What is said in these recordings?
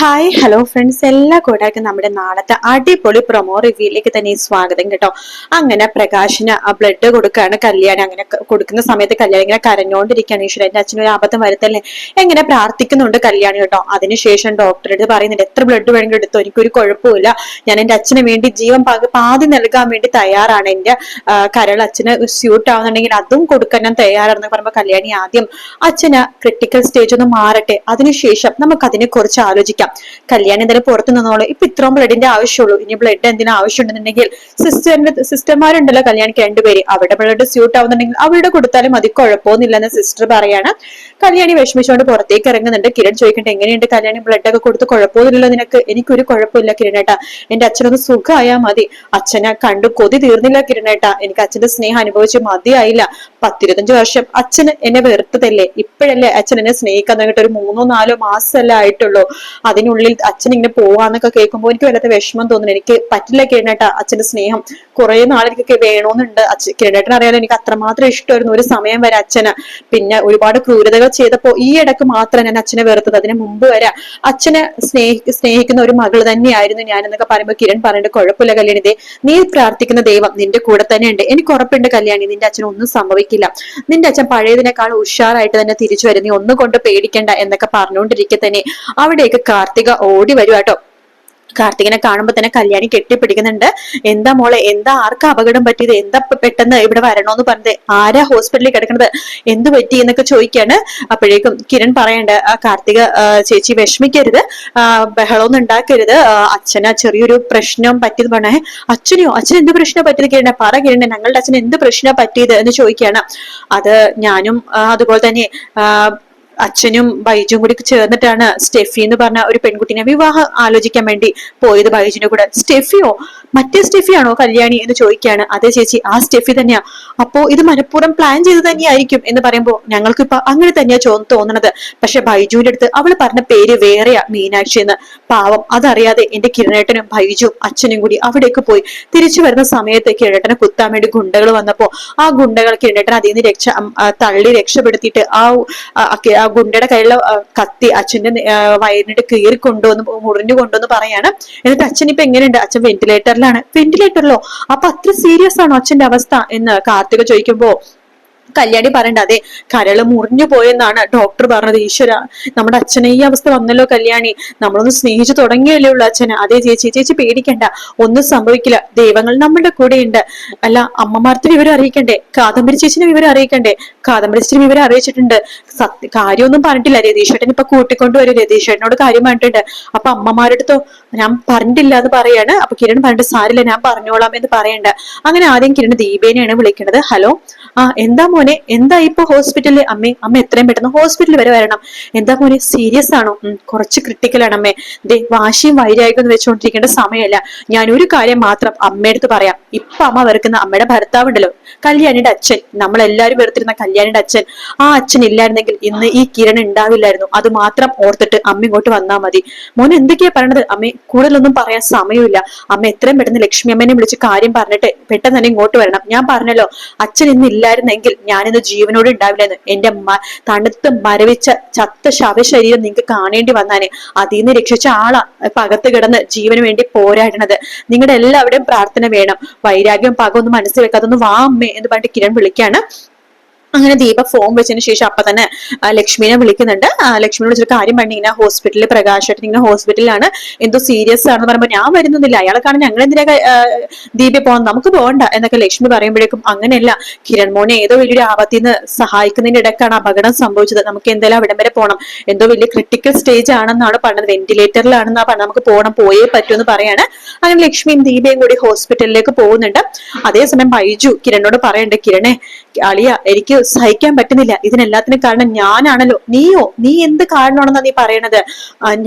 Hi hello friends എല്ലാ കൂടാക്കും നമ്മുടെ നാളത്തെ അടിപൊളി പ്രൊമോ റിവ്യൂയിലേക്ക് തന്നെ സ്വാഗതം കേട്ടോ. അങ്ങനെ പ്രകാശിന് ബ്ലഡ് കൊടുക്കുകയാണ് കല്യാണം. അങ്ങനെ കൊടുക്കുന്ന സമയത്ത് കല്യാണം ഇങ്ങനെ കരഞ്ഞോണ്ടിരിക്കുകയാണ്. ഈശ്വരൻ എന്റെ അച്ഛനൊരു അബദ്ധം വരുത്തല്ലേ? എങ്ങനെ പ്രാർത്ഥിക്കുന്നുണ്ട് കല്യാണി കേട്ടോ. അതിനുശേഷം ഡോക്ടർ അടുത്ത് പറയുന്നുണ്ട് എത്ര ബ്ലഡ് വേണമെങ്കിലും എടുത്തോ? എനിക്കൊരു കുഴപ്പമില്ല. ഞാൻ എന്റെ അച്ഛന് വേണ്ടി ജീവൻ പാതി നൽകാൻ വേണ്ടി തയ്യാറാണ്. എന്റെ കരൾ അച്ഛന് സ്യൂട്ട് ആവുന്നുണ്ടെങ്കിൽ അതും കൊടുക്കാൻ ഞാൻ തയ്യാറാണെന്ന് പറയുമ്പോൾ കല്യാണി ആദ്യം അച്ഛന് ക്രിട്ടിക്കൽ സ്റ്റേജ് ഒന്ന് മാറട്ടെ. അതിനുശേഷം നമുക്ക് അതിനെ കുറിച്ച് ആലോചിക്കാം. കല്യാണി എന്തായാലും പുറത്തു നിന്നോളൂ. ഇപ്പൊ ഇത്രയും ബ്ലഡിന്റെ ആവശ്യമുള്ളൂ. ഇനി ബ്ലഡ് എന്തിനാ ആവശ്യമുണ്ടെന്നുണ്ടെങ്കിൽ സിസ്റ്ററിന്റെ സിസ്റ്റർമാരുണ്ടല്ലോ കല്യാണിക്ക് രണ്ടുപേര്. അവരുടെ ബ്ലഡ് സ്യൂട്ട് ആവുന്നുണ്ടെങ്കിൽ അവരുടെ കൊടുത്താലും മതി കുഴപ്പമൊന്നുമില്ലെന്ന് സിസ്റ്റർ പറയാണ്. കല്യാണി വിഷമിച്ചുകൊണ്ട് പുറത്തേക്ക് ഇറങ്ങുന്നുണ്ട്. കിരൺ ചോദിക്കട്ടെ എങ്ങനെയുണ്ട് കല്യാണി? ബ്ലഡ് ഒക്കെ കൊടുത്ത് കുഴപ്പമൊന്നുമില്ലല്ലോ നിനക്ക്? എനിക്കൊരു കുഴപ്പമില്ല കിരണേട്ടാ. എന്റെ അച്ഛനൊന്ന് സുഖമായാ മതി. അച്ഛനെ കണ്ടു കൊതി തീർന്നില്ല കിരണേട്ടാ. എനിക്ക് അച്ഛന്റെ സ്നേഹം അനുഭവിച്ച് മതിയായില്ല. പത്തിരുപത്തഞ്ച് വർഷം അച്ഛന് എന്നെ വെറുത്തതല്ലേ? ഇപ്പോഴല്ലേ അച്ഛൻ എന്നെ സ്നേഹിക്കാൻ തുടങ്ങിയിട്ട് ഒരു മൂന്നോ നാലോ മാസമല്ലേ ആയിട്ടുള്ളൂ. അതിനുള്ളിൽ അച്ഛൻ ഇങ്ങനെ പോവാന്നൊക്കെ കേൾക്കുമ്പോൾ എനിക്ക് വല്ലാത്ത വിഷമം തോന്നുന്നു. എനിക്ക് പറ്റില്ല കിരണേട്ട അച്ഛന്റെ സ്നേഹം. കുറെ നാൾ വേണോന്നുണ്ട്. അച്ഛൻ കിരണേട്ടൻ അറിയാലോ എനിക്ക് അത്രമാത്രം ഇഷ്ടമായിരുന്നു ഒരു സമയം വരെ അച്ഛന്. പിന്നെ ഒരുപാട് ക്രൂരതകൾ ചെയ്തപ്പോ ഈ ഇടയ്ക്ക് മാത്രം ഞാൻ അച്ഛനെ വെറുത്തത്. അതിന് മുമ്പ് വരെ അച്ഛനെ സ്നേഹി സ്നേഹിക്കുന്ന ഒരു മകൾ തന്നെയായിരുന്നു ഞാൻ എന്നൊക്കെ പറയുമ്പോൾ കിരൺ പറയേണ്ട കുഴപ്പമില്ല കല്യാണി. ദേ നീ പ്രാർത്ഥിക്കുന്ന ദൈവം നിന്റെ കൂടെ തന്നെ ഉണ്ട് എനിക്ക് ഉറപ്പുണ്ട് കല്യാണി. നിന്റെ അച്ഛൻ ഒന്നും സംഭവിക്കില്ല. നിന്റെ അച്ഛൻ പഴയതിനേക്കാൾ ഉഷാറായിട്ട് തന്നെ തിരിച്ചു വരും. ഒന്നും കൊണ്ട് പേടിക്കണ്ട എന്നൊക്കെ പറഞ്ഞുകൊണ്ടിരിക്കെ തന്നെ. അവിടെയൊക്കെ അവിടേക്ക് കാർത്തിക ഓടി വരും കേട്ടോ. കാർത്തികനെ കാണുമ്പോ തന്നെ കല്യാണി കെട്ടിപ്പിടിക്കുന്നുണ്ട്. എന്താ മോളെ എന്താ ആർക്കാ അപകടം പറ്റിയത്? എന്താ പെട്ടെന്ന് ഇവിടെ വരണോന്ന് പറഞ്ഞത്? ആരാ ഹോസ്പിറ്റലിൽ കിടക്കുന്നത് എന്ത് പറ്റി എന്നൊക്കെ ചോദിക്കാണ്. അപ്പോഴേക്കും കിരൺ പറയണ്ട കാർത്തിക ചേച്ചി വിഷമിക്കരുത്. ബഹളമൊന്നും ഉണ്ടാക്കരുത്. അച്ഛന് ചെറിയൊരു പ്രശ്നം പറ്റിയത് പറഞ്ഞേ. അച്ഛനെയോ? അച്ഛൻ എന്ത് പ്രശ്നം പറ്റിയത് കിരണ പറ കിരൺ ഞങ്ങളുടെ അച്ഛൻ എന്ത് പ്രശ്നം പറ്റിയത് എന്ന് ചോദിക്കാണ്. അത് ഞാനും അതുപോലെ തന്നെ അച്ഛനും ബൈജും കൂടി ചേർന്നിട്ടാണ് സ്റ്റെഫി എന്ന് പറഞ്ഞ ഒരു പെൺകുട്ടിനെ വിവാഹം ആലോചിക്കാൻ വേണ്ടി പോയത് ബൈജുവിന്റെ കൂടെ. സ്റ്റെഫിയോ? മറ്റേ സ്റ്റെഫിയാണോ കല്യാണി എന്ന് ചോദിക്കുകയാണ്. അതെ ചേച്ചി ആ സ്റ്റെഫി തന്നെയാ. അപ്പോ ഇത് മനഃപൂർവം പ്ലാൻ ചെയ്ത് തന്നെയായിരിക്കും എന്ന് പറയുമ്പോൾ ഞങ്ങൾക്ക് ഇപ്പൊ അങ്ങനെ തന്നെയാ തോന്നുന്നത് പക്ഷെ ബൈജുവിന്റെ അടുത്ത് അവൾ പറഞ്ഞ പേര് വേറെയാ മീനാക്ഷി എന്ന്. പാവം അതറിയാതെ എന്റെ കിരണേട്ടനും ബൈജുവും അച്ഛനും കൂടി അവിടേക്ക് പോയി. തിരിച്ചു വരുന്ന സമയത്ത് കിരണേട്ടനെ കുത്താൻ വേണ്ടി ഗുണ്ടകൾ വന്നപ്പോ ആ ഗുണ്ടകൾ കിരണേട്ടൻ അതിൽ നിന്ന് രക്ഷ തള്ളി രക്ഷപ്പെടുത്തിയിട്ട് ആ ഗുണ്ടയുടെ കയ്യിലുള്ള കത്തി അച്ഛന്റെ വയറിനിട്ട് കീറി കൊണ്ടുവന്ന് മുറിഞ്ഞു കൊണ്ടുവന്ന് പറയാണ്. എന്നിട്ട് അച്ഛൻ ഇപ്പൊ എങ്ങനെയുണ്ട്? അച്ഛൻ വെന്റിലേറ്ററിലാണ് വെന്റിലേറ്ററിലോ അപ്പൊ അത്ര സീരിയസ് ആണോ അച്ഛന്റെ അവസ്ഥ? എന്ന് കാർത്തിക ചോദിക്കുമ്പോ കല്യാണി പറയണ്ട അതെ കരൾ മുറിഞ്ഞു പോയെന്നാണ് ഡോക്ടർ പറഞ്ഞത്. ഈശ്വര നമ്മുടെ അച്ഛനെ ഈ അവസ്ഥ വന്നല്ലോ കല്യാണി. നമ്മളൊന്ന് സ്നേഹിച്ചു തുടങ്ങിയല്ലേ ഉള്ളു അച്ഛനെ. അതെ ചേച്ചി ചേച്ചി പേടിക്കണ്ട. ഒന്നും സംഭവിക്കില്ല. ദൈവങ്ങൾ നമ്മളുടെ കൂടെയുണ്ട്. അല്ല അമ്മമാർത്തിന് വിവരം അറിയിക്കണ്ടേ? കാദംബരി ചേച്ചിനെ വിവരം അറിയിക്കണ്ടേ? കാദംബരി ചേച്ചിനെ വിവരം അറിയിച്ചിട്ടുണ്ട്. സത്യ കാര്യമൊന്നും പറഞ്ഞിട്ടില്ല. രതീഷേട്ടൻ ഇപ്പൊ കൂട്ടിക്കൊണ്ടുവരും. രതീഷേട്ടനോട് കാര്യം പറഞ്ഞിട്ടുണ്ട്. അപ്പൊ അമ്മമാരടുത്തോ ഞാൻ പറഞ്ഞിട്ടില്ല എന്ന് പറയാണ്. അപ്പൊ കിരൺ പറഞ്ഞിട്ട് സാരില്ല ഞാൻ പറഞ്ഞോളാം എന്ന് പറയണ്ട. അങ്ങനെ ആദ്യം കിരൺ ദീപേനെയാണ് വിളിക്കുന്നത് ഹലോ ആ എന്താ മോനെ എന്താ ഇപ്പൊ ഹോസ്പിറ്റലിൽ അമ്മേ അമ്മ എത്രയും പെട്ടെന്ന് ഹോസ്പിറ്റലിൽ വരെ വരണം. എന്താ മോനെ സീരിയസ് ആണോ? കുറച്ച് ക്രിട്ടിക്കൽ ആണ് അമ്മേ. ദേ വാശിയും വൈരാഗ്യം എന്ന് വെച്ചുകൊണ്ടിരിക്കേണ്ട സമയമല്ല. ഞാൻ ഒരു കാര്യം മാത്രം അമ്മയടുത്ത് പറയാം. ഇപ്പൊ അമ്മ വെറുക്കുന്ന അമ്മയുടെ ഭർത്താവ് ഉണ്ടല്ലോ കല്യാണിയുടെ അച്ഛൻ. നമ്മളെല്ലാരും വെറുത്തിരുന്ന കല്യാണിയുടെ അച്ഛൻ. ആ അച്ഛൻ ഇല്ലായിരുന്നെങ്കിൽ ഇന്ന് ഈ കിരൺ ഉണ്ടാവില്ലായിരുന്നു. അത് മാത്രം ഓർത്തിട്ട് അമ്മ ഇങ്ങോട്ട് വന്നാ മതി. മോൻ എന്തൊക്കെയാ പറയണത്? അമ്മ കൂടുതലൊന്നും പറയാൻ സമയമില്ല. അമ്മ എത്രയും പെട്ടെന്ന് ലക്ഷ്മി അമ്മേനെ വിളിച്ച് കാര്യം പറഞ്ഞിട്ട് പെട്ടെന്ന് തന്നെ ഇങ്ങോട്ട് വരണം. ഞാൻ പറഞ്ഞല്ലോ അച്ഛൻ ഇന്ന് ഇല്ലായിരുന്നെങ്കിൽ ഞാനിന്ന് ജീവനോട് ഉണ്ടാവില്ലെന്ന്. എന്റെ തണുത്ത് മരവിച്ച ചത്ത ശവശരീരം നിങ്ങൾക്ക് കാണേണ്ടി വന്നാനെ. അതിൽ നിന്ന് രക്ഷിച്ച ആളാ പകത്ത് കിടന്ന് ജീവന് വേണ്ടി പോരാടണത്. നിങ്ങളുടെ എല്ലാവരുടെയും പ്രാർത്ഥന വേണം. വൈരാഗ്യം പക മനസ്സിൽ ഒന്ന് വാ അമ്മേ എന്ന് പറഞ്ഞിട്ട് കിരൺ വിളിക്കാണ്. അങ്ങനെ ദീപ ഫോൺ വെച്ചതിന് ശേഷം അപ്പൊ തന്നെ ലക്ഷ്മിനെ വിളിക്കുന്നുണ്ട്. ലക്ഷ്മിനെ വിളിച്ചൊരു കാര്യം പറഞ്ഞു ഇങ്ങനെ ഹോസ്പിറ്റലിൽ പ്രകാശായിട്ട് ഇങ്ങനെ ഹോസ്പിറ്റലിലാണ് എന്തോ സീരിയസ് ആണെന്ന് പറയുമ്പോൾ ഞാൻ വരുന്നില്ല. അയാളെ കാണാൻ ഞങ്ങൾ എന്തിനാ ദീപ പോകാൻ നമുക്ക് പോകണ്ട എന്നൊക്കെ ലക്ഷ്മി പറയുമ്പോഴേക്കും അങ്ങനെയല്ല. കിരൺ മോനെ ഏതോ വലിയൊരു ആപത്തിൽ നിന്ന് സഹായിക്കുന്നതിന്റെ ഇടക്കാണ് അപകടം സംഭവിച്ചത്. നമുക്ക് എന്തായാലും അവിടം വരെ പോകണം എന്തോ വലിയ ക്രിട്ടിക്കൽ സ്റ്റേജ് ആണെന്നാണ് പറഞ്ഞത്. വെന്റിലേറ്ററിലാണെന്നാ പറഞ്ഞത്. നമുക്ക് പോകണം പോയേ പറ്റൂ എന്ന് പറയാണ്. അങ്ങനെ ലക്ഷ്മിയും ദീപയും കൂടി ഹോസ്പിറ്റലിലേക്ക് പോകുന്നുണ്ട്. അതേസമയം ബൈജു കിരണിനോട് പറയണ്ട് കിരണേ അളിയ എനിക്ക് സഹിക്കാൻ പറ്റുന്നില്ല. ഇതിനെല്ലാത്തിനും കാരണം ഞാനാണല്ലോ. നീയോ? നീ എന്ത് കാരണമാണെന്നാ നീ പറയണത്?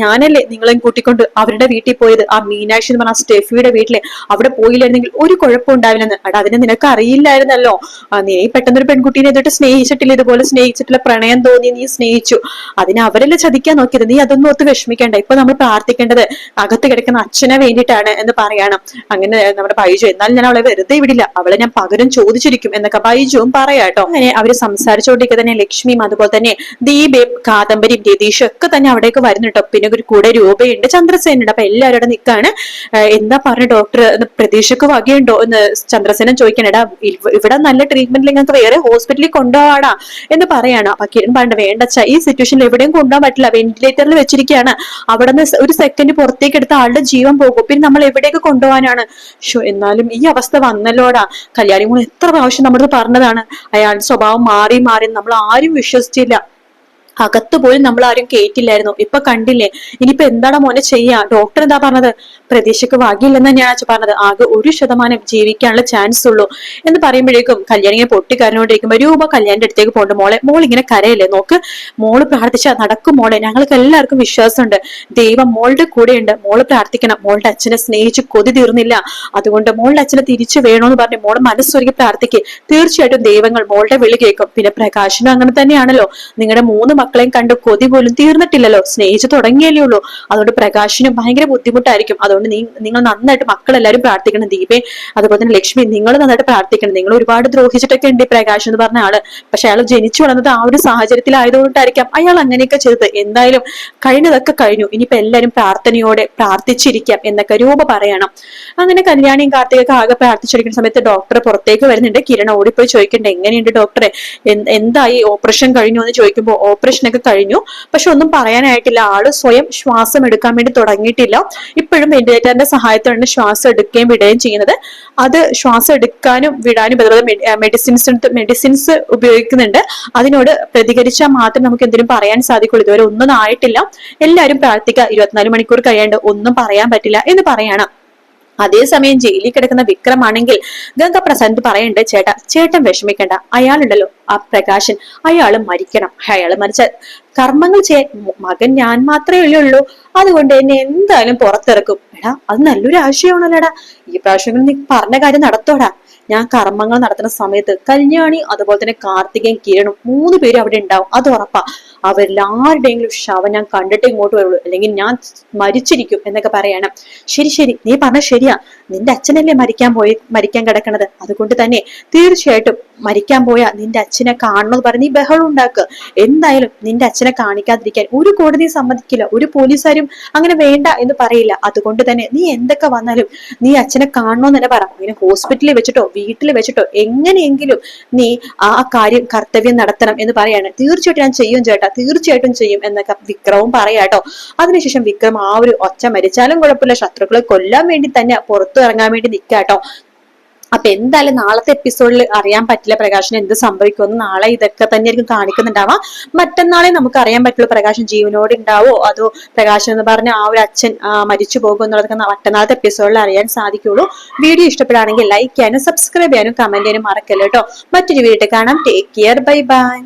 ഞാനല്ലേ നിങ്ങളെയും കൂട്ടിക്കൊണ്ട് അവരുടെ വീട്ടിൽ പോയത്? ആ മീനാക്ഷി എന്ന് പറഞ്ഞ സ്റ്റെഫിയുടെ വീട്ടിലെ അവിടെ പോയില്ലായിരുന്നെങ്കിൽ ഒരു കുഴപ്പം ഉണ്ടാവില്ലെന്ന്. എടാ അതിനെ നിനക്ക് അറിയില്ലായിരുന്നല്ലോ. നീ പെട്ടെന്നൊരു പെൺകുട്ടീനെ എന്നിട്ട് സ്നേഹിച്ചിട്ടില്ല? ഇതുപോലെ സ്നേഹിച്ചിട്ടില്ല പ്രണയം തോന്നി നീ സ്നേഹിച്ചു. അതിനെ അവരല്ലേ ചതിക്കാൻ നോക്കിയത്? നീ അതൊന്നും ഒത്ത് വിഷമിക്കേണ്ട. ഇപ്പൊ നമ്മൾ പ്രാർത്ഥിക്കേണ്ടത് അകത്ത് കിടക്കുന്ന അച്ഛനെ വേണ്ടിയിട്ടാണ് എന്ന് പറയണം. അങ്ങനെ നമ്മുടെ ബൈജു എന്നാൽ ഞാൻ അവളെ വെറുതെ വിടില്ല. അവളെ ഞാൻ പകരം ചോദിച്ചിരിക്കും എന്നൊക്കെ ബൈജുവും പറയാട്ടോ അങ്ങനെ അവർ സംസാരിച്ചുകൊണ്ടിരിക്കുക തന്നെ ലക്ഷ്മിയും അതുപോലെ തന്നെ ദീപയും കാദംബരിയും രതീഷും ഒക്കെ തന്നെ അവിടേക്ക് വരുന്നുണ്ടോ പിന്നെ ഒരു കൂടെ രൂപയുണ്ട് ചന്ദ്രസേനുണ്ട്. അപ്പൊ എല്ലാവരും അവിടെ നിൽക്കാണ് എന്താ പറഞ്ഞു ഡോക്ടർ പ്രതീക്ഷക്ക് വകയുണ്ടോ? എന്ന് ചന്ദ്രസേനൻ ചോദിക്കണടാ ഇവിടെ നല്ല ട്രീറ്റ്മെന്റ് നിങ്ങൾക്ക് വേറെ ഹോസ്പിറ്റലിൽ കൊണ്ടുപോവാടാ എന്ന് പറയാണ്. അപ്പൊ കിരൺ പറഞ്ഞു വേണ്ടച്ച ഈ സിറ്റുവേഷനിൽ എവിടെയും കൊണ്ടുപോകാൻ പറ്റില്ല. വെന്റിലേറ്ററിൽ വെച്ചിരിക്കുകയാണ് അവിടെ നിന്ന് ഒരു സെക്കൻഡ് പുറത്തേക്ക് എടുത്ത ആളുടെ ജീവൻ പോകും. പിന്നെ നമ്മൾ എവിടേക്ക് കൊണ്ടുപോകാനാണ് ഷോ എന്നാലും ഈ അവസ്ഥ വന്നല്ലോടാ. കല്യാണി എത്ര പ്രാവശ്യം നമ്മൾ പറഞ്ഞതാണ് അയാളുടെ സ്വഭാവം മാറി മാറി നമ്മൾ ആരും വിശ്വസിച്ചില്ല. അകത്ത് പോലും നമ്മൾ ആരും കേട്ടില്ലായിരുന്നു. ഇപ്പൊ കണ്ടില്ലേ? ഇനിയിപ്പോ എന്താണ് മോനെ ചെയ്യാ? ഡോക്ടർ എന്താ പറഞ്ഞത്? പ്രതീക്ഷയ്ക്ക് വാകിയില്ലെന്ന് തന്നെയാണ് പറഞ്ഞത്. ആകെ ഒരു ശതമാനം ജീവിക്കാനുള്ള ചാൻസ് ഉള്ളൂ. എന്ന് പറയുമ്പോഴേക്കും കല്യാണിങ്ങനെ പൊട്ടിക്കരഞ്ഞോണ്ടിരിക്കുമ്പോ രൂപ കല്യാണിന്റെ അടുത്തേക്ക് പോകണ്ട മോളെ. മോൾ ഇങ്ങനെ കരയല്ലേ? നോക്ക്. മോൾ പ്രാർത്ഥിച്ചാൽ നടക്കും മോളെ. ഞങ്ങൾക്ക് എല്ലാവർക്കും വിശ്വാസമുണ്ട്. ദൈവം മോളുടെ കൂടെയുണ്ട്. മോൾ പ്രാർത്ഥിക്കണം. മോളുടെ അച്ഛനെ സ്നേഹിച്ച് കൊതി തീർന്നില്ല. അതുകൊണ്ട് മോളുടെ അച്ഛനെ തിരിച്ചു വേണോന്ന് പറഞ്ഞ് മോൾ മനസ്സൊരുക്കി പ്രാർത്ഥിക്കുക തീർച്ചയായിട്ടും ദൈവങ്ങൾ മോളുടെ വിളി കേൾക്കും. പിന്നെ പ്രകാശനും അങ്ങനെ തന്നെയാണല്ലോ. നിങ്ങളുടെ മൂന്ന് മക്കളെയും കണ്ട് കൊതി പോലും തീർന്നിട്ടില്ലല്ലോ. സ്നേഹിച്ചു തുടങ്ങിയല്ലേ ഉള്ളൂ. അതുകൊണ്ട് പ്രകാശിനും ഭയങ്കര ബുദ്ധിമുട്ടായിരിക്കും. അതുകൊണ്ട് നീ നിങ്ങൾ നന്നായിട്ട് മക്കളെല്ലാരും പ്രാർത്ഥിക്കണം. ദീപേ അതുപോലെ തന്നെ ലക്ഷ്മി നിങ്ങൾ നന്നായിട്ട് പ്രാർത്ഥിക്കണം. നിങ്ങൾ ഒരുപാട് ദ്രോഹിച്ചിട്ടൊക്കെ ഉണ്ട് പ്രകാശ് എന്ന് പറഞ്ഞ ആൾ. പക്ഷെ അയാൾ ജനിച്ചു വളർന്നത് ആ ഒരു സാഹചര്യത്തിലായതുകൊണ്ടായിരിക്കാം അയാൾ അങ്ങനെയൊക്കെ ചെയ്തത്. എന്തായാലും കഴിഞ്ഞതൊക്കെ കഴിഞ്ഞു. ഇനിയിപ്പോ എല്ലാരും പ്രാർത്ഥനയോടെ പ്രാർത്ഥിച്ചിരിക്കാം എന്നൊക്കെ രൂപ പറയണം. അങ്ങനെ കല്യാണിയും കാർത്തികൊക്കെ ആകെ പ്രാർത്ഥിച്ചിരിക്കുന്ന സമയത്ത് ഡോക്ടർ പുറത്തേക്ക് വരുന്നുണ്ട്. കിരണ ഓടിപ്പോയി ചോദിക്കേണ്ടത് എങ്ങനെയുണ്ട് ഡോക്ടറെ? എന്തായി? ഓപ്പറേഷൻ കഴിഞ്ഞു എന്ന് ചോദിക്കുമ്പോൾ ഓപ്പറേഷൻ ഓപ്പറേഷനൊക്കെ കഴിഞ്ഞു. പക്ഷെ ഒന്നും പറയാനായിട്ടില്ല. ആൾ സ്വയം ശ്വാസം എടുക്കാൻ വേണ്ടി തുടങ്ങിയിട്ടില്ല. ഇപ്പോഴും വെന്റിലേറ്ററിന്റെ സഹായത്തോടെ ശ്വാസം എടുക്കുകയും വിടുകയും ചെയ്യുന്നത്. അത് ശ്വാസം എടുക്കാനും വിടാനും അതുപോലെ മെഡിസിൻസ് മെഡിസിൻസ് ഉപയോഗിക്കുന്നുണ്ട്. അതിനോട് പ്രതികരിച്ചാൽ മാത്രം നമുക്ക് എന്തെങ്കിലും പറയാൻ സാധിക്കുള്ളൂ. ഇതുവരെ ഒന്നും ആയിട്ടില്ല. എല്ലാവരും പ്രാർത്ഥിക്കുക. ഇരുപത്തിനാല് മണിക്കൂർ കഴിയാണ്ട് ഒന്നും പറയാൻ പറ്റില്ല എന്ന് പറയണം. അതേസമയം ജയിലിൽ കിടക്കുന്ന വിക്രമാണെങ്കിൽ ഗംഗപ്രസാദ് പറയണ്ട ചേട്ടാ ചേട്ടൻ വിഷമിക്കണ്ട. അയാളുണ്ടല്ലോ. ആ പ്രകാശൻ അയാൾ മരിക്കണം. അയാൾ മരിച്ച കർമ്മങ്ങൾ ചെയ്യാൻ മകൻ ഞാൻ മാത്രമേ ഉള്ളൂ. അതുകൊണ്ട് എന്നെ എന്തായാലും പുറത്തിറക്കും. എടാ അത് നല്ലൊരു ആശയമാണല്ലോടാ. ഈ പ്രാവശ്യം നീ പറഞ്ഞ കാര്യം നടത്തോടാ. ഞാൻ കർമ്മങ്ങൾ നടത്തുന്ന സമയത്ത് കല്യാണി അതുപോലെ തന്നെ കാർത്തികയും കിരണും മൂന്ന് പേരും അവിടെ ഉണ്ടാവും. അത് ഉറപ്പാ. അവരിലാരുടെയെങ്കിലും ശവം ഞാൻ കണ്ടിട്ട് ഇങ്ങോട്ട് വരുള്ളൂ. അല്ലെങ്കിൽ ഞാൻ മരിച്ചിരിക്കും എന്നൊക്കെ പറയണം. ശരി ശരി. നീ പറഞ്ഞ ശരിയാ. നിന്റെ അച്ഛനല്ലേ മരിക്കാൻ പോയി മരിക്കാൻ കിടക്കണത്? അതുകൊണ്ട് തന്നെ തീർച്ചയായിട്ടും മരിക്കാൻ പോയാ നിന്റെ അച്ഛനെ കാണണമെന്ന് പറഞ്ഞ് നീ ബഹളം ഉണ്ടാക്കുക എന്തായാലും നിന്റെ അച്ഛനെ കാണിക്കാതിരിക്കാൻ ഒരു കോടതി സമ്മതിക്കില്ല. ഒരു പോലീസുകാരും അങ്ങനെ വേണ്ട എന്ന് പറയില്ല. അതുകൊണ്ട് തന്നെ നീ എന്തൊക്കെ വന്നാലും നീ അച്ഛനെ കാണണമെന്ന് തന്നെ പറ. അങ്ങനെ ഹോസ്പിറ്റലിൽ വെച്ചിട്ടോ വീട്ടിൽ വെച്ചിട്ടോ എങ്ങനെയെങ്കിലും നീ ആ കാര്യം കർത്തവ്യം നടത്തണം എന്ന് പറയാണ്. തീർച്ചയായിട്ടും ഞാൻ ചെയ്യും ചേട്ടാ തീർച്ചയായിട്ടും ചെയ്യും എന്നൊക്കെ വിക്രവും പറയാട്ടോ അതിനുശേഷം വിക്രം ആ ഒരു ഒച്ച മരിച്ചാലും കുഴപ്പമില്ല ശത്രുക്കളെ കൊല്ലാൻ വേണ്ടി തന്നെ പുറത്തു ഇറങ്ങാൻ വേണ്ടി നിൽക്കാട്ടോ അപ്പൊ എന്തായാലും നാളത്തെ എപ്പിസോഡിൽ അറിയാൻ പറ്റില്ല പ്രകാശിന് എന്ത് സംഭവിക്കുമെന്ന്. നാളെ ഇതൊക്കെ തന്നെയായിരിക്കും കാണിക്കുന്നുണ്ടാവാം. മറ്റന്നാളെ നമുക്ക് അറിയാൻ പറ്റുള്ളൂ പ്രകാശൻ ജീവനോട് ഉണ്ടാവോ? അതോ പ്രകാശൻ എന്ന് പറഞ്ഞ ആ ഒരു അച്ഛൻ മരിച്ചു പോകും എന്നുള്ളതൊക്കെ മറ്റന്നാളത്തെ എപ്പിസോഡിൽ അറിയാൻ സാധിക്കുള്ളൂ. വീഡിയോ ഇഷ്ടപ്പെടുകയാണെങ്കിൽ ലൈക്ക് ചെയ്യാനും സബ്സ്ക്രൈബ് ചെയ്യാനും കമന്റ് ചെയ്യാനും മറക്കല്ലോ കേട്ടോ. മറ്റൊരു വീഡിയോ കാണാം. Take care bye bye